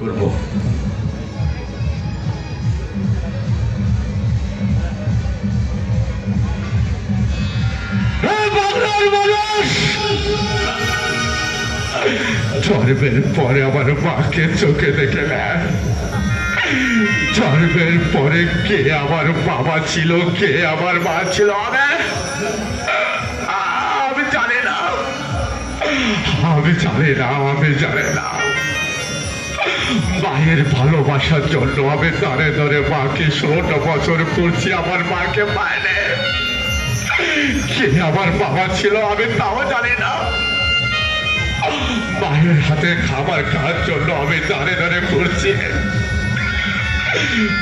জন্মের পরে আমার মাকে চোখে দেখে জন্মের পরে কে আমার বাবা ছিল, কে আমার মা ছিল আমি জানি না। আমি জানি না, আমি জানি না। মায়ের ভালোবাসার জন্য আমি দাঁড়ে দাঁড়ে মাকে ষোলোটা বছর করছি, আমার মাকে পায়নি কে আমার বাবা ছিল আমি তাও জানি না। মায়ের হাতে খাবার খাওয়ার জন্য আমি দাঁড়ে দাঁড়ে করছি।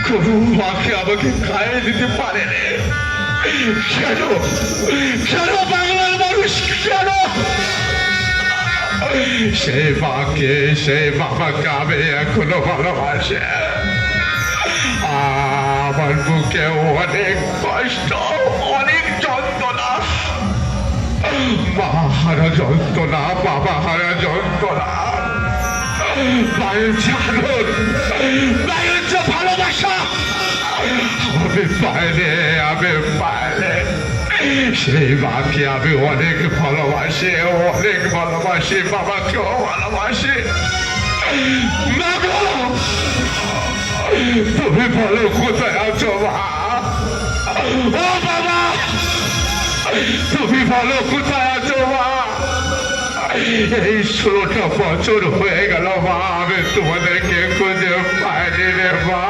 কোনো মাকে আমাকে খাইয়ে দিতে পারেনি কেন? কেন বাংলার মানুষ? কেন? সেই মাকে সেই বাবাকে আমি এখনও ভালোবাসে। আমার বুকে অনেক কষ্ট, অনেক যন্ত্রণা। মা হারা যন্ত্রণা বাবা হারা যন্ত্রণা। মায়ের জাগরণ মায়ের যে ভালোবাসা, আমি পাইলে আমি পাইলে সেই মাকে আমি অনেক ভালোবাসি অনেক ভালোবাসি বাবাকেও ভালোবাসি। গো, তুমি বলো কোথায় আছো মা? বাবা তুমি বলো কোথায় আছো মা? এই ষোলোটা বছর হয়ে গেল মা আমি তোমাদেরকে খুঁজে পাইনি রে মা।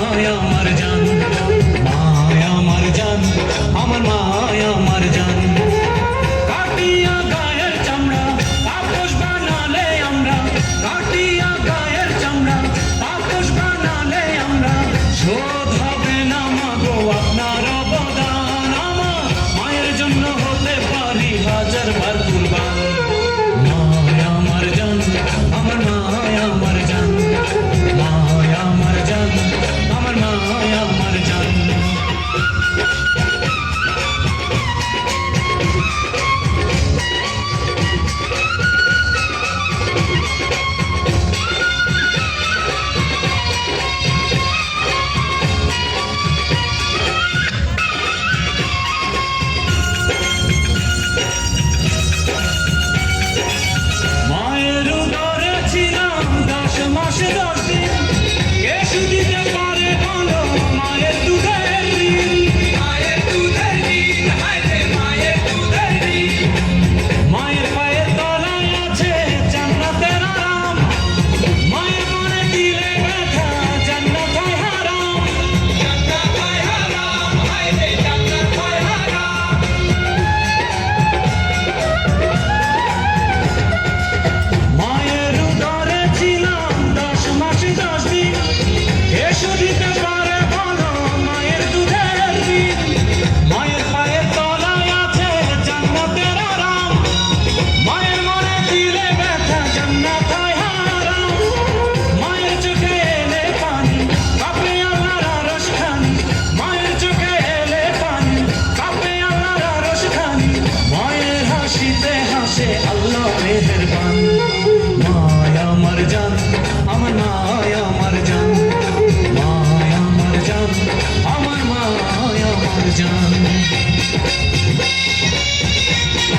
আমার জান মা আমার জান, আমার মা আমার জান। কাটিয়া গায়ের চামড়া, তাপস বানালে আমরা। কাটিয়া গায়ের চামড়া, তাপস বানালে আমরা।